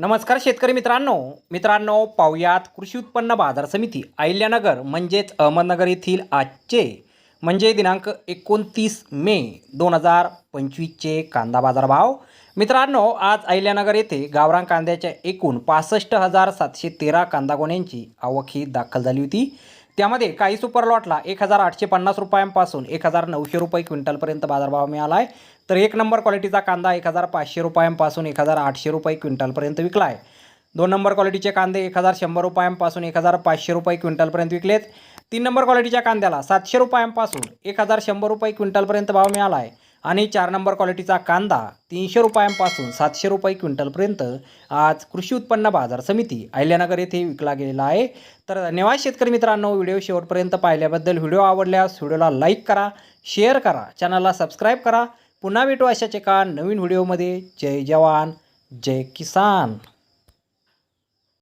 नमस्कार शेतकरी मित्रांनो. मित्रांनो पाहुयात कृषी उत्पन्न बाजार समिती अहिल्यानगर म्हणजेच अहमदनगर येथील आजचे म्हणजे दिनांक एकोणतीस मे दोन हजार पंचवीसचे कांदा बाजार भाव मित्रांनो आज अहिल्यानगर येथे गावरान कांद्याच्या एकूण पासष्ट हजार सातशे तेरा कांदा गोण्यांची आवक ही दाखल झाली होती. त्यामध्ये काही सुपर लॉटला एक हजार आठशे पन्नास रुपयांपासून एक हजार नऊशे रुपये क्विंटलपर्यंत बाजारभाव मिळाला आहे तर एक नंबर क्वालिटीचा कांदा एक हजार पाचशे रुपयांपासून एक हजार आठशे रुपये क्विंटलपर्यंत विकला आहे दोन नंबर क्वालिटीचे कांदे एक हजार शंभर रुपयांपासून एक हजार पाचशे रुपये क्विंटलपर्यंत विकलेत. तीन नंबर क्वालिटीच्या कांद्याला सातशे रुपयांपासून एक हजार शंभर रुपये क्विंटलपर्यंत भाव मिळाला आहे आणि चार नंबर क्वालिटीचा कांदा तीनशे रुपयांपासून सातशे रुपये क्विंटलपर्यंत आज कृषी उत्पन्न बाजार समिती अहिल्यानगर येथे विकला गेलेला आहे. तर धन्यवाद शेतकरी मित्रांनो व्हिडिओ शेवटपर्यंत पाहिल्याबद्दल व्हिडिओ आवडल्यास व्हिडिओला लाईक करा शेअर करा चॅनलला सबस्क्राईब करा. पुन्हा भेटू अशाच एका नवीन व्हिडिओमध्ये. जय जवान जय किसान.